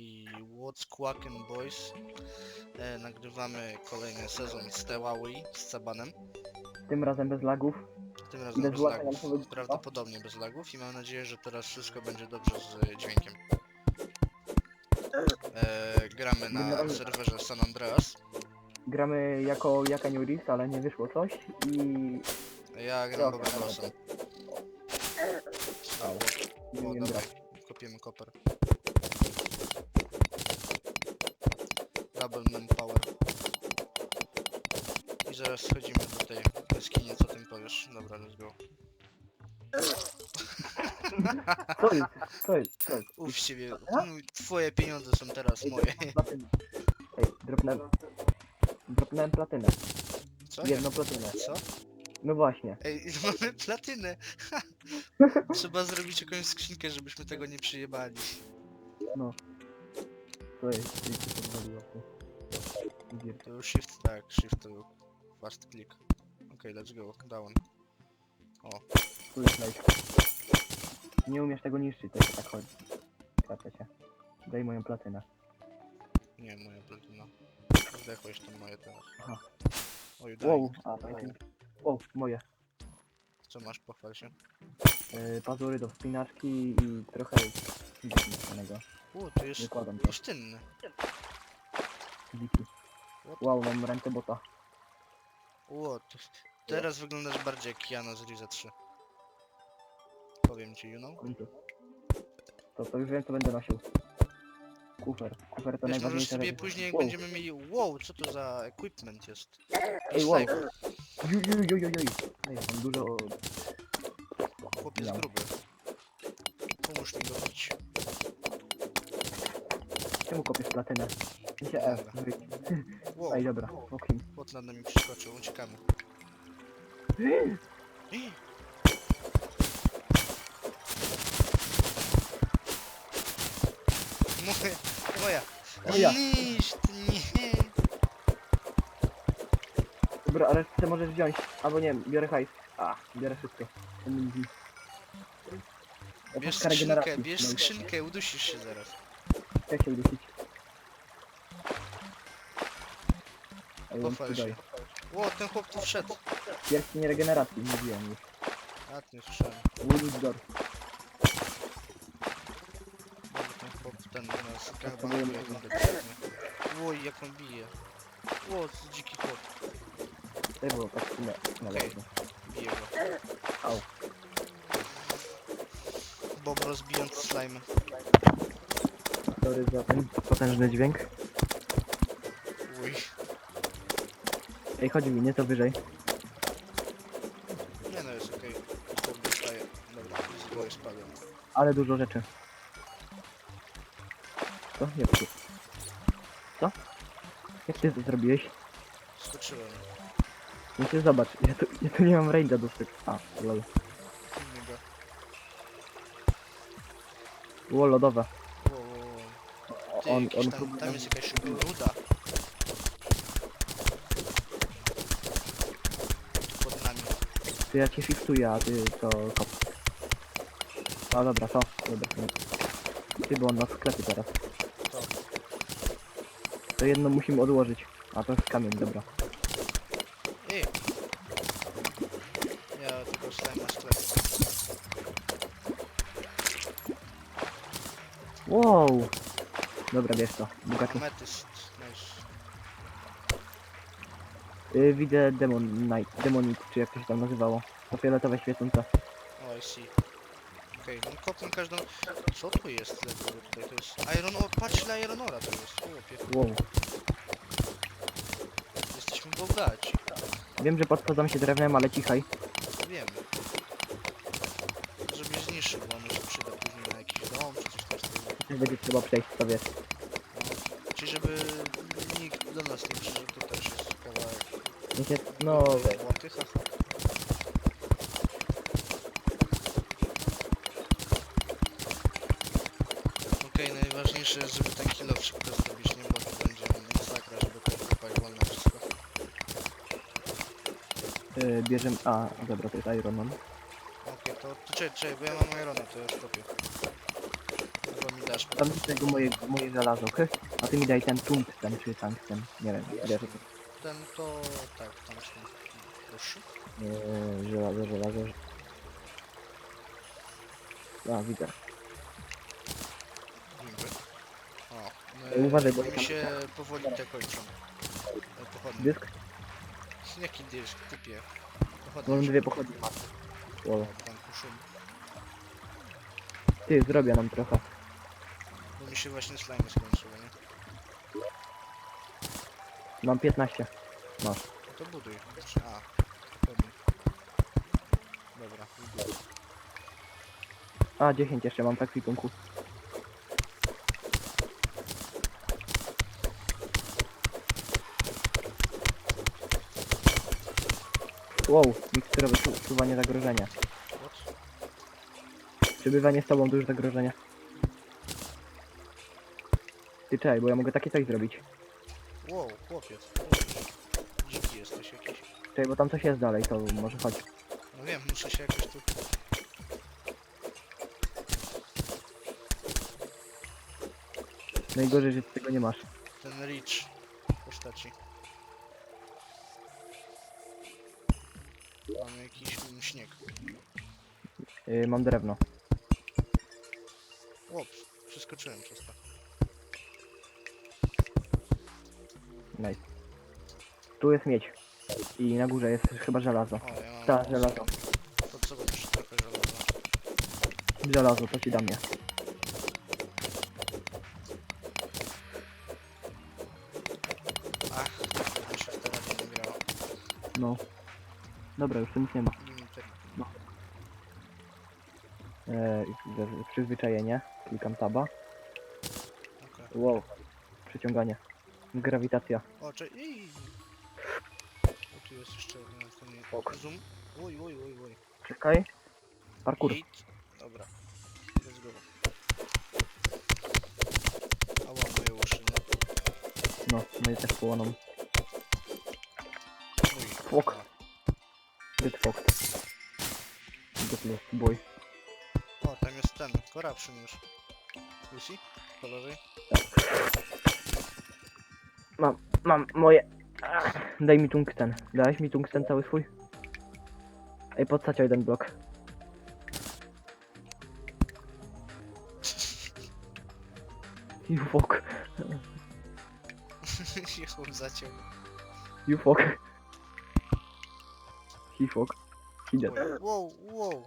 i What's Quackin' Boys. E, nagrywamy kolejny sezon z Teławi, z Cabanem. Tym razem bez lagów. Tym razem Bez bez lagów. alfabetu. Prawdopodobnie bez lagów i mam nadzieję, że teraz wszystko będzie dobrze z dźwiękiem. E, gramy na serwerze San Andreas. Gramy jako Jaka Nuris, ale nie wyszło coś i Ja gram? Bobem Rossem. Kopiemy koper. Double manpower. I zaraz schodzimy do tej jaskini, co tym powiesz? Dobra, let's go. Co jest? Co jest? Co jest? Uf z ciebie, A? mój- twoje pieniądze są teraz moje. platynę. Ej, dropnąłem... Dropnąłem platynę. Co? Jedną platynę. Co? No właśnie. Ej, mamy platynę! Trzeba zrobić jakąś skrzynkę, żebyśmy tego nie przyjebali. No. Co jest? Ty się podwaliło. Idzie. To już shift, tak, shift to fast click. Okej, let's go, down. Tu jest lejk. Nie umiesz tego niszczyć, to się tak chodzi. Klepę cię. Daj moją platynę. Nie, moja platyna. Zdechłeś to moje teraz. Aha. Oj, daj. Wow, a tak. Wow, moje. Co masz, pochwal się. Yy, pazury do wspinaczki i trochę innego. U, to jest Wykładam to. pustynny. Wow, mam rękę bota. U, to... Teraz wyglądasz bardziej jak Jano z Riza 3. Powiem ci, you know? To, to już wiem co będę nosił. Kufer. Kufer to Wiesz, możesz najważniejsze sobie rzeczy. później, jak Wow. będziemy mieli... Wow, co to za equipment jest? Ej, wow. Ju, ju, ju, ju, ju. Ej, mam dużo... Chłopiec Ja. gruby. Pomóż mi go bić. Czemu kopiesz platynę? Się F. Dobra. wyjdź. Wow, Ej, dobra. Okej. chłop nad nami przeskoczył, uciekamy. Ih, Moja, moja. Moja. Niść, nie. Dobra, ale ty możesz wziąć. Albo nie wiem, biorę hajs. A, biorę wszystko. Amunicji. Bierz Opaska regeneracji. skrzynkę, bierz skrzynkę, udusisz się zaraz. Jak się udusić? Ej, on Pochwal tutaj. się. Ło, ten chłop tu wszedł. Pierścień regeneracji, mówiłem już. A, nie słyszałem. Wounded door. Może ten chłop ten nas gangbanguje tego. kompletnie. Oj, jak on bije. Ło, dziki chłop. To było tak na, na Okej. Bije go. Au. Bob rozbijając slime. Sorry za ten potężny dźwięk. Uj. Ej, chodzi mi nieco wyżej. Nie no, jest okej. Chłop dostaje. Dobra, z góry spadłem. Ale dużo rzeczy. Co? Nie tu. Co? Jak ty to zrobiłeś? Skoczyłem. No się zobacz, ja tu, ja tu nie mam range'a do styk. A, lol. Filmy go. Lodowe. Ło. O- Ty, On, jakiś on tam, próbuje- tam jest jakaś ruda. Pod nami. Ty ja cię fixuję, a ty to kop. A dobra, to. Dobra, nie. Ty, bo on na sklepie teraz. To. To jedno musimy odłożyć. A to jest kamień, dobra. Dobra, wiesz. Ametyst. Nice. Y, widzę Demon Knight, Demonit, czy jak to się tam nazywało. To fioletowe świecące. O, I see. Okej, okay, no kopnę każdą... Co tu jest lepiej tutaj? To jest... Iron Ore, patrz ile Iron Ora to jest. Chłopie, Wow. jesteśmy bogaci. Wiem, że podchodzą się drewnem, ale cichaj. Wiem. Żeby zniszczył, bo on się przyda później na jakiś dom, czy coś. Też będzie trzeba przejść sobie. Czyli żeby nikt do nas nie przyszedł, to też jest kawałek. Wiecie, no weź. Łaty, haha. Okej, najważniejsze jest, żeby ten kilo szybko zrobić, nie? Bo to będzie masakra, żeby to kopać wolno wszystko. Y, bierzemy... A, dobra, to jest Iron Man. Okej, to, to czekaj, czekaj, bo ja mam Irona, to już kopię. Chyba mi dasz? Tam z tego moje, moje żelazo, hy? A ty mi daj ten tungsten czy tungsten. Nie wiem, wiesz, Ten to... tak, tam są. Proszę. Eee, żelazo, żelazo. A, widzę. Dziękuję. O, Ej, uważaj, bo mi się powoli te kończą. E, Pochodnie. Dysk? Jaki dysk? Typie. Pochodnie. Mam dwie pochodnie. Wow. Tam. Ty, zrobię nam trochę. Bo mi się właśnie slime skończyły, nie? Mam 15. No to buduj. A. Dobra, buduj. A, 10 jeszcze mam tak w kwitunku. Wow, miksturowe su- usuwanie zagrożenia. What? Przebywanie z tobą to już zagrożenie. Ty czekaj, bo ja mogę takie coś zrobić. Wow, chłopiec. Dziki jesteś jakiś. Czekaj, bo tam coś jest dalej, to może chodź. No wiem, muszę się jakoś tu... Najgorzej, że ty tego nie masz. Ten rich postaci. Mamy jakiś śnieg. Yy, mam drewno. Łops, przeskoczyłem przez to. Nice. Tu jest miedź. I na górze jest chyba żelazo. O, ja mam... Tak, żelazo. To trochę żelaza? Żelazo, to ci dam. Ach, mi się teraz nie grało. No. Dobra, już tu nic nie ma. Eee, z- przyzwyczajenie. Klikam taba. Okej. Wow. Przyciąganie. Grawitacja. O, czy... Ej! O, tu jest jeszcze... No, to nie... Ok. Zoom. Oj, oj, oj, oj. Czekaj. Parkour. Gate. Dobra. Let's go. Ała, moje uszy, nie? No, no i też połoną. Mój. Fuck. Good fuck. Good lost boy. O, tam jest ten, corruption już. Lucy? Po lewej? Mam moje... Ach, Daj mi tungsten. Dałeś mi tungsten cały swój? Ej, podstać jeden blok. You fuck. Jechał zaciął. You fuck. He fuck. He dead. Wow, wow.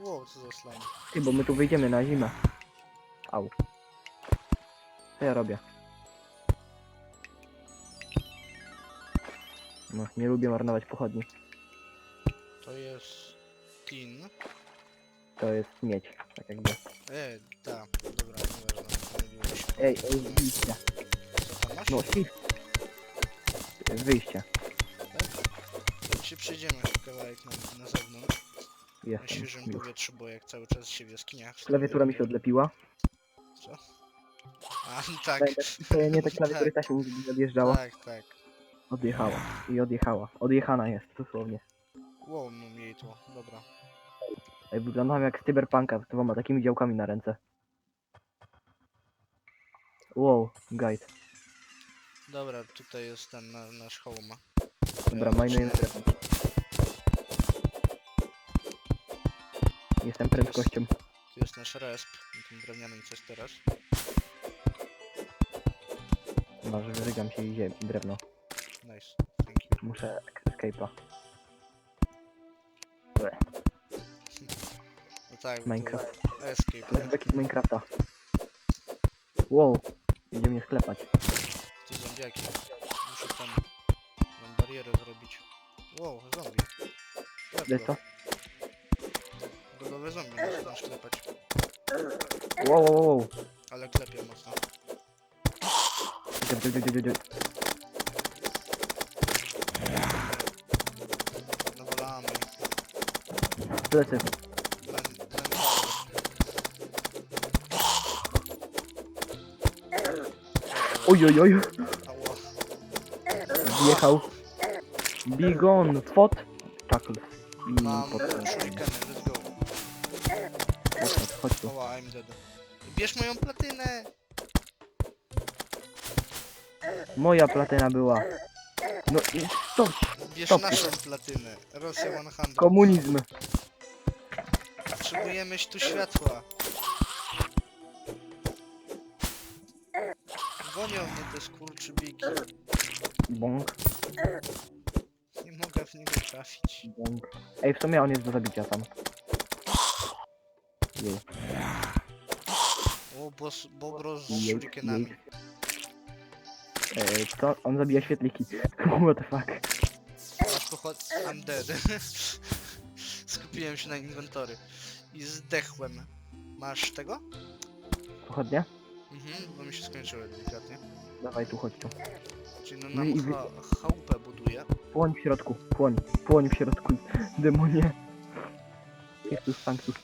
Wow, co za slime. Ty, bo my tu wyjdziemy na zimę. Au. Co ja robię? No, nie lubię marnować pochodni. To jest... Tin. To jest miedź, tak jakby. E, ta, dobra, nieważne, pomyliłem się. Ej, ej, wyjście. Co tam masz? No, shift. Wyjście. To się przejdziemy kawałek na, na zewnątrz. Na Jestem. świeżym Już. powietrzu, bo jak cały czas się w jaskiniach... Klawiatura mi się odlepiła. A, tak. Tak, To nie ta klawiatura się odjeżdżała. Tak, tak. Odjechała. I odjechała. Odjechana jest, dosłownie. Wow, mam jej to, dobra. Ej, wyglądam jak z cyberpunka z dwoma takimi działkami na ręce. Wow, guide. Dobra, tutaj jest ten na, nasz home. Dobra, zaczynam. drewno. Jestem prędkością. Tu jest nasz resp, na tym drewnianym co jest teraz. Może wyżygam się i ziem, drewno. Nice, thank you. Muszę escape'a. No tak, bo Minecraft. to escape. Flashbacki z Minecrafta. Wow, idzie mnie sklepać. Ty zombiaki. Muszę tam, mam barierę zrobić. Wow, zombie. Wiesz co? Godowe zombie tam sklepać. Wow, wow, wow. Ale klepię mocno. Idzie, idzie, idzie. Nawalamy. Plan, Oj, oj, oj. Wjechał. Bigon, fot. Chuckles. I Mam pot. shurikeny, let's go. Chodź, chodź tu. Ała, I'm dead. Bierz moją platynę! Moja platyna była. No i stop, Bierz Stop. naszą platynę. Rosja 100. komunizm. Potrzebujemy tu światła. Gonią mnie te skurczybiki. Bąk, Nie mogę w niego trafić. bąk. Ej, w sumie on jest do zabicia tam. Jej, O, bos, bobro z jej, shurikenami. Ej, co? On zabija świetliki. What the fuck? Masz pochod... I'm dead. Skupiłem się na inwentory. I zdechłem. Masz tego? Pochodnie? Mhm, bo mi się skończyły delikatnie. Dawaj tu, chodź tu. Czyli no nam i- cha chałupę buduje. Płoń w środku, płoń, płoń w środku, demonie. Jezus Sanctus,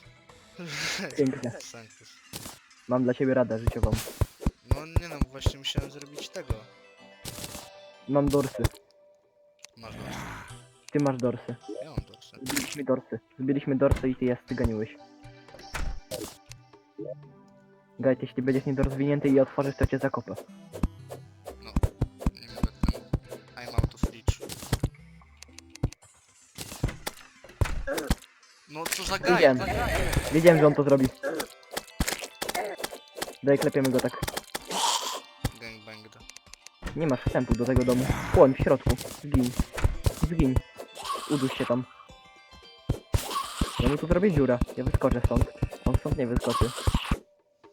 pięknie. Sanctus. Mam dla ciebie radę życiową. No nie no, właśnie musiałem zrobić tego. Mam dorsy, Masz dorsy. ty masz dorsy. Dorsy. Zbiliśmy dorsy, zbiliśmy dorsy i ty je styganiłeś. Gajt, jeśli będziesz niedorozwinięty i otworzysz, to cię zakopę. Nie mogę ten... I'm out of reach. No co za gaj, Wiedziałem. tak? Wiedziałem, że on to zrobi. Daj, klepiemy go tak. Gangbang da. Nie masz wstępu do tego domu. Płoń w środku. Zgin. Zgin. Uduś się tam. Ja mu tu zrobię dziurę. Ja wyskoczę stąd. On stąd nie wyskoczy.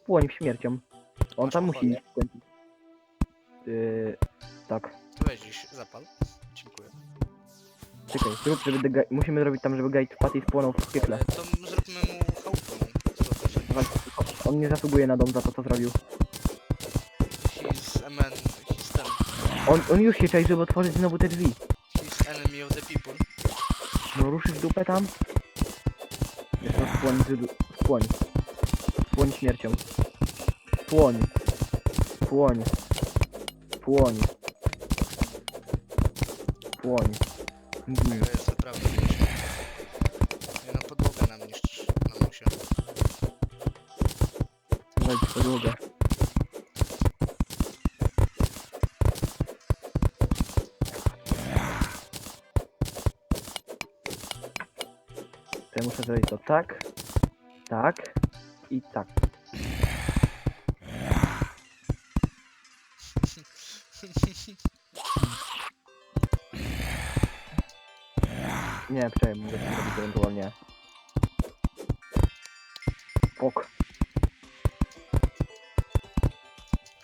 Płoń śmiercią. On Masz tam musi pochodnie? iść w. Yy, tak. To weź dziś, zapal. Dziękuję. Czekaj, zrób, żeby the guy... musimy zrobić tam, żeby Gate Patty spłonął w piekle. E, To zróbmy mu chałupę. Dawaj, On nie zasługuje na dom za to, co zrobił. He's a man, he's ten. On, on już się czai, żeby otworzyć znowu te drzwi. He's enemy of the people. No ruszysz dupę tam? Spłoń, zydu- spłoń. Spłoń śmiercią. Spłoń. Spłoń. Spłoń. Zgin. To jest naprawdę nieźle. Nie no, podłogę nam niszczysz na musie. Wejdź podłogę. To ja muszę zrobić to tak, tak i tak. Nie, czekaj, mogę to zrobić ewentualnie. Ok.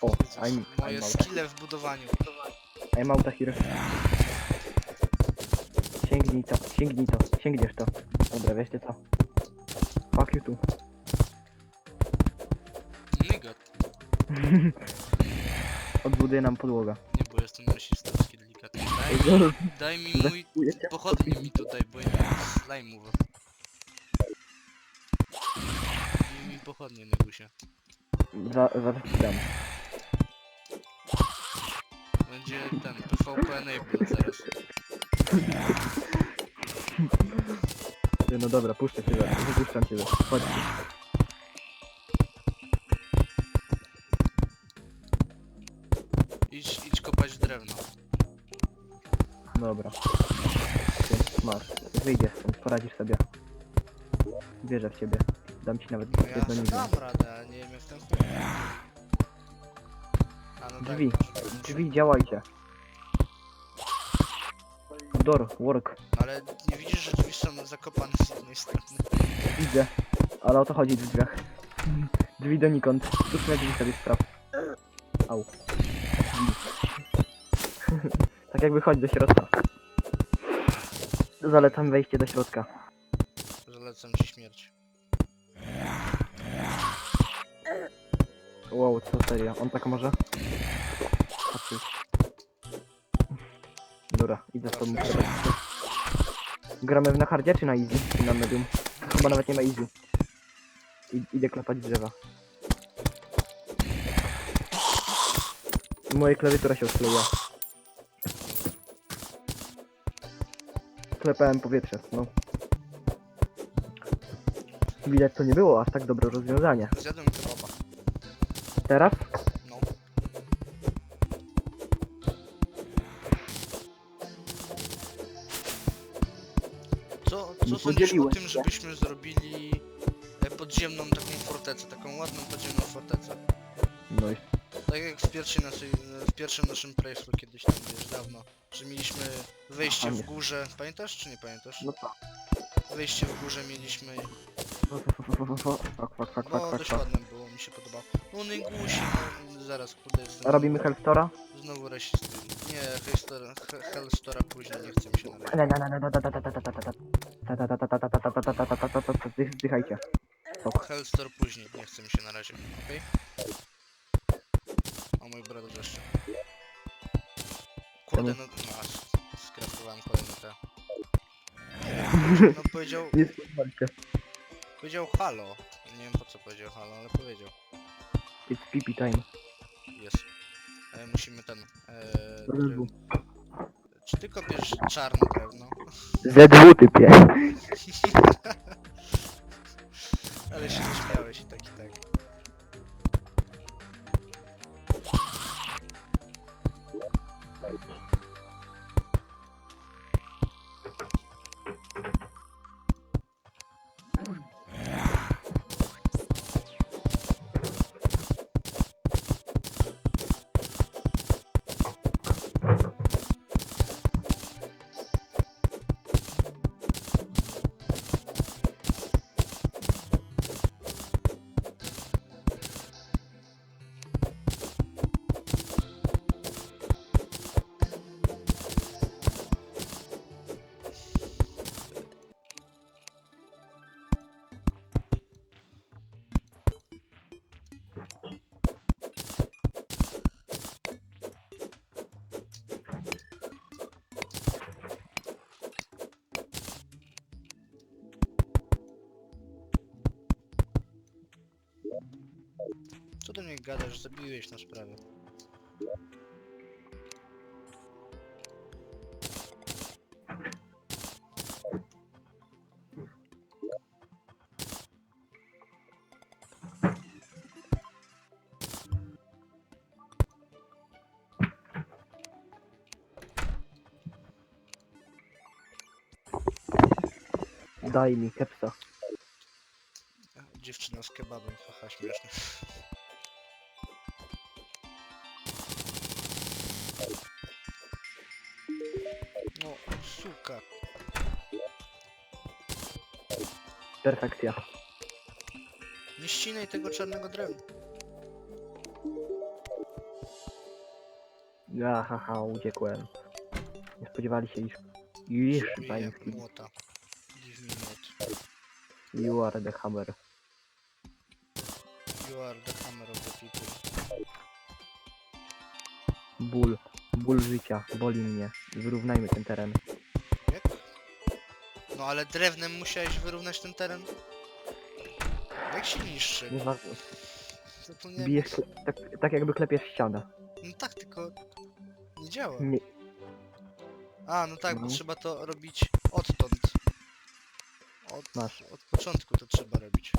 O, I'm, Moje I'm skille w budowaniu. I'm out here. Sięgnij to, sięgnij to, sięgniesz to. Dobra, wiecie co? Fuck you tu. Nygot. Odbuduję nam podłoga. Nie, bo jestem rasistowski delikatnie. Daj, daj mi mój... Pochodnie mi tutaj, bo ja nie mam slime'ów. Daj mi pochodnie na gusie. Za, zaraz ci dam. Będzie ten PvP enabled zaraz. Ty, No dobra, puszczę wypuszczam cię. zaraz. Chodź. Idź, idź kopać drewno. Dobra. Więc masz. Wyjdziesz stąd, poradzisz sobie. Wierzę w ciebie. Dam ci nawet No ja jedno sobie dam radę, ale nie wiem jak ten chuj. A no Drzwi. tak, może być. Drzwi, działajcie. Door, work. Ale są zakopane z jednej strony. Widzę. Ale o to chodzi w drzwiach. Drzwi donikąd. Sztuczne drzwi sobie spraw. Au. Tak jakby chodź do środka. Zalecam wejście do środka. Zalecam ci śmierć. Wow, co serio? On tak może? Patrz. Dobra, idę z tobą. Gramy na hardzie czy na easy? Czy na medium? Chyba nawet nie ma easy. I, idę klepać drzewa. Moja klawiatura się odkleja. Klepałem powietrze, no. Widać to nie było aż tak dobre rozwiązanie. Zjadłem kebaba. Teraz? Co, Nie sądzisz o tym, się. żebyśmy zrobili e, podziemną taką fortecę, taką ładną podziemną fortecę? No i Tak jak w, pierwszej naszej, w pierwszym naszym playthrough kiedyś tam, wiesz, dawno, że mieliśmy wejście A, w nie. górze, pamiętasz czy nie pamiętasz? no to. Wejście w górze mieliśmy, Fak, fak, fak, No, fak, dość fak. ładne było, mi się podobało. No, nie gusi, no, zaraz, kurde, znowu, Robimy Hellstora? znowu rasist. Nie, Hellstora, He- Hellstora później, nie chcę mi się na razie. Zdychajcie. Hellstor później, nie chce mi się na razie, okej? O, mój brat wrzeszczy. Kurde, no, no, aż skrapowałem kolejne te. No, powiedział, Nie spodziewałem się powiedział halo. Nie wiem po co powiedział halo, ale powiedział. It's pipi time. Jest. E, musimy ten... E, Jezu. czy ty kopiesz czarne drewno? ZW typie. Ale się śmiałeś i tak i tak. Co do mnie gadasz? Zabiłeś na sprawę. Daj mi kepsa. Dziewczyna z kebabem, haha, śmieszne. No, suka. Perfekcja. Nie ścinaj tego czarnego drewna. Ja, haha, uciekłem. Nie spodziewali się, iż... Iż, Bije pański. młota. Młot. You are the hammer. You are the hammer of the people. Ból. Ból życia. Boli mnie. Wyrównajmy ten teren. Jak? No ale drewnem musiałeś wyrównać ten teren? Jak się niszczy? Nieważne. Zapomniałem. Bijesz, kle- tak, tak jakby klepiesz ścianę. No tak, tylko nie działa. Nie, A, no tak, bo No. trzeba to robić odtąd. Od, Masz. od początku to trzeba robić.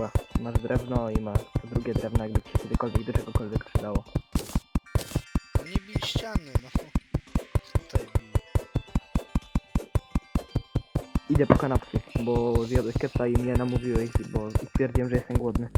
Masz, ła, masz drewno i masz to drugie drewno, jakby ci się kiedykolwiek do czegokolwiek przydało. Nie bij ściany, no. Tutaj bij. Idę po kanapki, bo zjadłeś kepsa i mnie namówiłeś, bo stwierdziłem, że jestem głodny.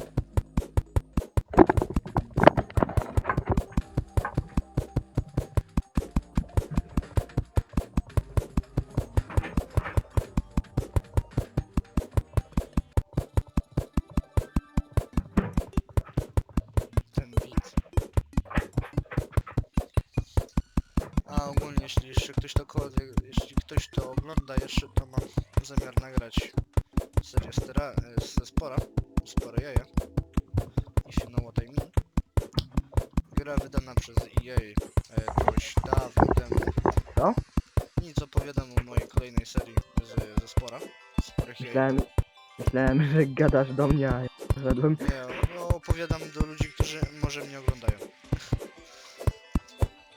Myślałem, że gadasz do mnie, a ja wszedłem. Nie, no, opowiadam do ludzi, którzy może mnie oglądają.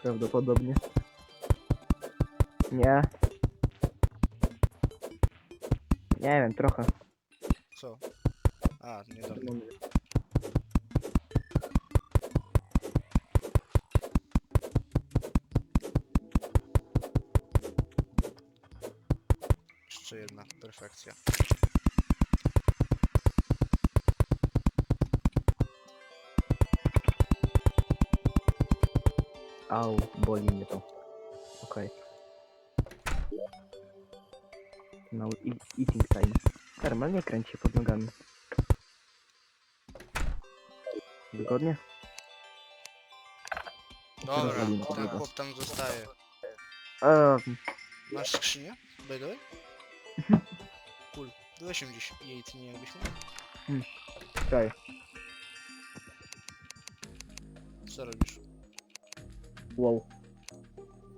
Prawdopodobnie. Nie. Nie wiem, trochę. Co? A, nie dobra. Jeszcze jedna, perfekcja. Au, boli mnie to. Okej. No, eat- eating time. Termal, nie kręć się pod nogami. Wygodnie? Dobra, ten dobra. chłop tam zostaje. Eee, Masz skrzynię? By the way? Cool. Byłeś ją gdzieś jej ty nie jakbyśmy? czekaj. Co robisz? Wow.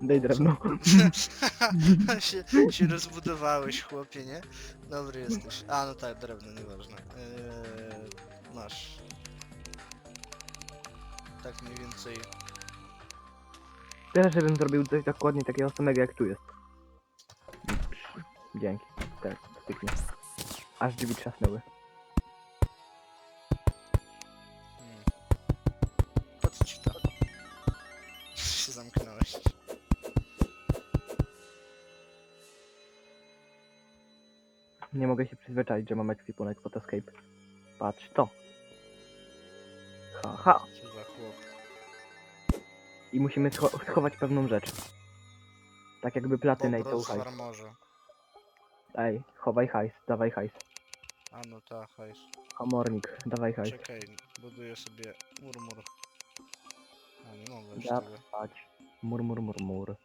Daj drewno. się, się rozbudowałeś, chłopie, nie? Dobry jesteś. A, no tak, drewno, nieważne. Eee, masz. Tak mniej więcej. Teraz żebym zrobił coś dokładnie takiego samego jak tu jest. Dzięki. Tak, styknie. Aż drzwi trzasnęły. Przyzwyczaić, że mam ekwipunek pod escape. Patrz to. Ha, ha. Co za chłop. I musimy scho- schować pewną rzecz. Tak jakby platynę i to hajs. armorze. Ej, chowaj hajs, dawaj hajs. A no tak, hajs. Komornik, dawaj hajs. Czekaj, buduję sobie murmur. A nie mogę już tego. Mur, mur, mur, mur.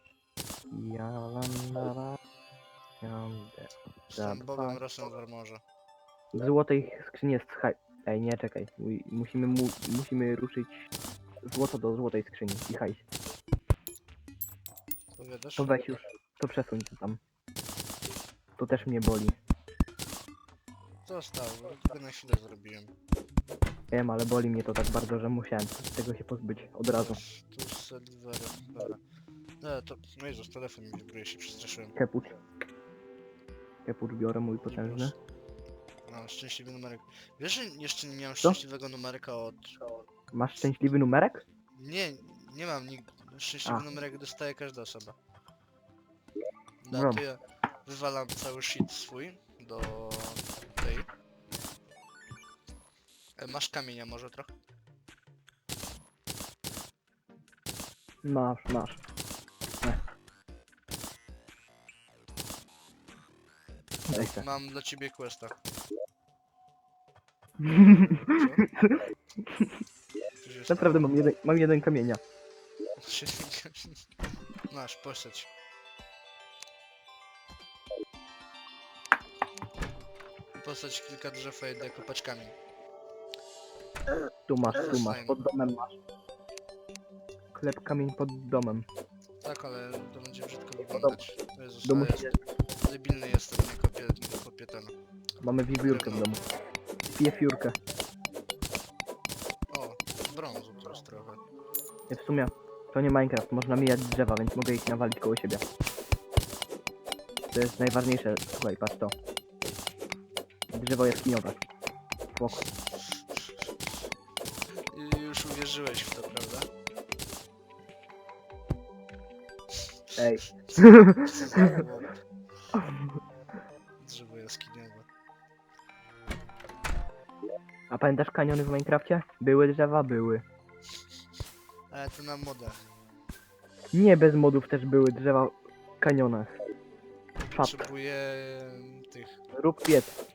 Ja la, la, la. Jadę. Z tym bobem rosną w armorze. W złotej skrzyni jest hajs. Ej, nie, czekaj. Mu- Musimy, mu musimy ruszyć złoto do złotej skrzyni i hajs. Powiadasz? To weź już, to przesuń to tam. To też mnie boli. Został, tylko na chwilę zrobiłem. Wiem, ale boli mnie to tak bardzo, że musiałem tego się pozbyć od razu. Tu dobra. No to, no Jezus, telefon mi wibruje, się przestraszyłem. Kepucz. Kepucz biorę mój potężny. No, szczęśliwy numerek. Wiesz, że jeszcze nie miałem szczęśliwego numerka od... Masz szczęśliwy numerek? Nie, nie mam nigdy. Szczęśliwy A. numerek dostaje każda osoba. No. Da, to ja wywalam cały sheet swój do tej. E, masz kamienia może trochę? Masz, masz. Mam dla ciebie questa. Naprawdę mam jeden, mam jeden kamienia. Masz, posadź. Posadź kilka drzew, a idę kopać kamień. Tu masz, tu masz, pod domem masz. Klep kamień pod domem. Tak, ale to będzie brzydko wyglądać. Jezus, Do ale musicie, jest, debilny jestem, nie kopię, nie kopię ten. mamy wiewiórkę w domu. Piję fiurkę. O, brązu trochę. Nie, W sumie to nie Minecraft, można mijać drzewa, więc mogę ich nawalić koło siebie. To jest najważniejsze. Słuchaj, patrz to. Drzewo jaskiniowe. Spoko. I już uwierzyłeś w to, prawda? Ej. Co za pamiętasz kaniony w Minecrafcie? Były drzewa, były. Ale to na modach. Nie bez modów też były drzewa w kanionach. Szat. Potrzebuję tych. Rób piec.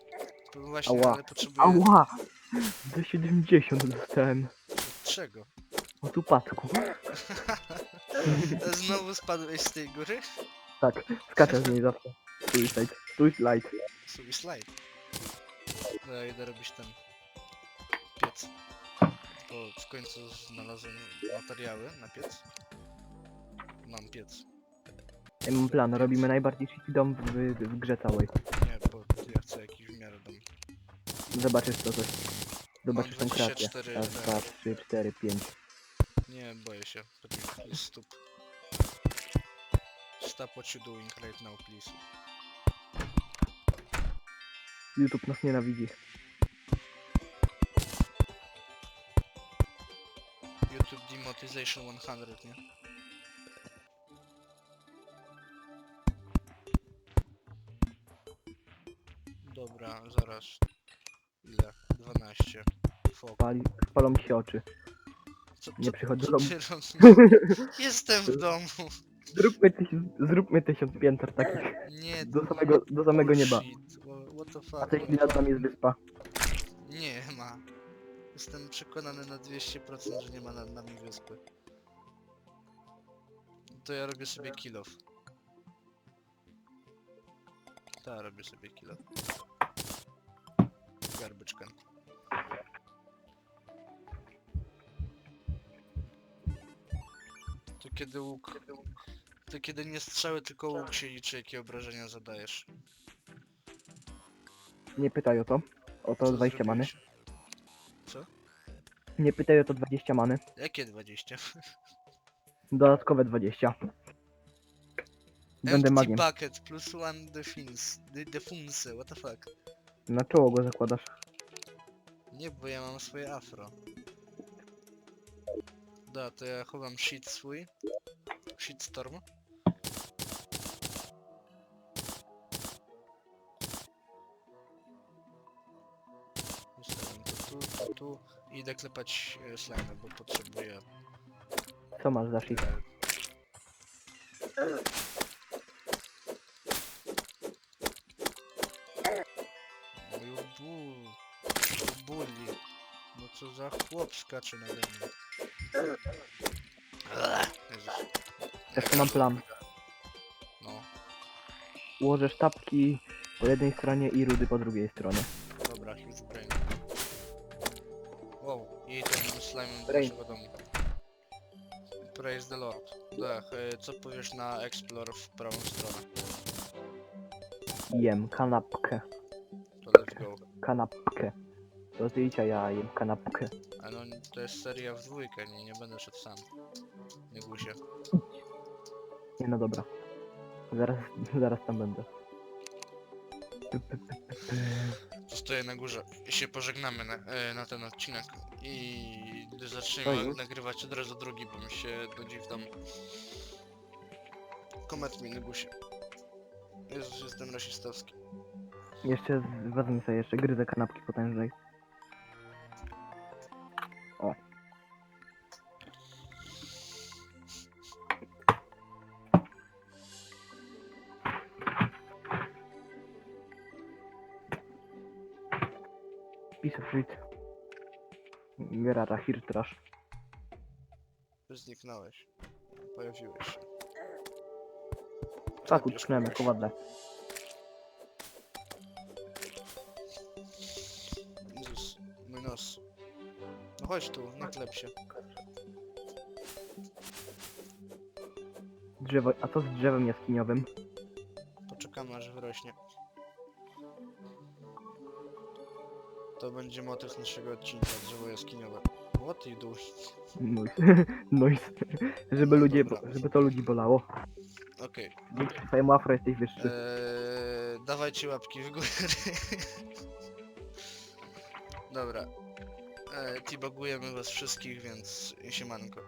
To właśnie, Ała. ale potrzebuję. Ała! Do 70 dostałem. Czego? O tu patku. Znowu spadłeś z tej góry? Tak, skaczę z niej zawsze. Suicide. Suicide. Sobie slajd. No ja idę robić ten piec. Bo w końcu znalazłem materiały na piec. Mam piec. Ja mam plan, robimy najbardziej shitty dom w, w, w grze całej. Nie, bo ja chcę jakiś w miarę dom. Zobaczysz to coś. Zobaczysz tą kreację. 24 Raz, dwa, trzy, cztery, pięć. Nie, boję się. Jest stóp. Stop what you doing right now, please. YouTube nas nienawidzi. YouTube demonetization 100, nie? raz. Ile? 12. Fok. Pali, palą mi się oczy. Co, Nie co- przychodź do co domu. ty robisz? Jestem w domu. Zróbmy, tysiąc, zróbmy tysiąc pięter takich. Nie. Do samego, do samego nieba. bullshit. What the fuck? A coś nad nami jest wyspa. Jestem przekonany na 200%, że nie ma nad nami wyspy. To ja robię sobie kill off. Tak, robię sobie kill off. Garbage can. To kiedy łuk... To kiedy nie strzały, tylko łuk się liczy, jakie obrażenia zadajesz. Nie pytaj o to. O to Co 20 many. zrobiłeś? Nie pytaj o to 20 many. Jakie 20? Dodatkowe 20. Będę Empty magiem. bucket plus one defense. De defense, what the fuck? Na czoło go zakładasz. Nie, bo ja mam swoje afro. Da, to ja chowam shit swój. Shitstorm. Ustawiam to tu, tu, tu. I idę klepać e, slime, bo potrzebuję Co masz za shit? Mój ból. No co za chłop skacze nade mnie. Jezus. Jeszcze mam plan. No, Ułożę sztabki po jednej stronie i rudy po drugiej stronie. Slime do naszego domu. Praise the Lord. Tak, co powiesz na Explore w prawą stronę? Jem kanapkę. To let's go. Kanapkę. To zdjęcia ja jem kanapkę. A no, to jest seria w dwójkę, nie, nie będę szedł sam. Nie bój się. Nie no dobra. Zaraz, zaraz tam będę. To stoję na górze i się pożegnamy na, e, na ten odcinek i już? nagrywać od razu drugi, bo mi się nudzi w domu. Komet mi Nygusie. Jezus, jestem rasistowski. Jeszcze wezmę sobie jeszcze gryzę kanapki potężnej. O. Piece of shit. Gerara Hirtrash. Zniknąłeś. Pojawiłeś się. A tu Klepiesz tknąłem kogoś. jako wadle. Jezus, mój nos. No chodź tu, nie klep się. Drzewo, a co z drzewem jaskiniowym? Poczekamy aż wyrośnie. To będzie motyw naszego odcinka, drzewo jaskiniowe. What you do? Noise. Noise. żeby ludzie, żeby to ludzi bolało. Okej. Dzięki twojemu afro jesteś wyższy. Eee, dawajcie łapki w górę. Dobra. Eee, tibagujemy was wszystkich, więc siemanko.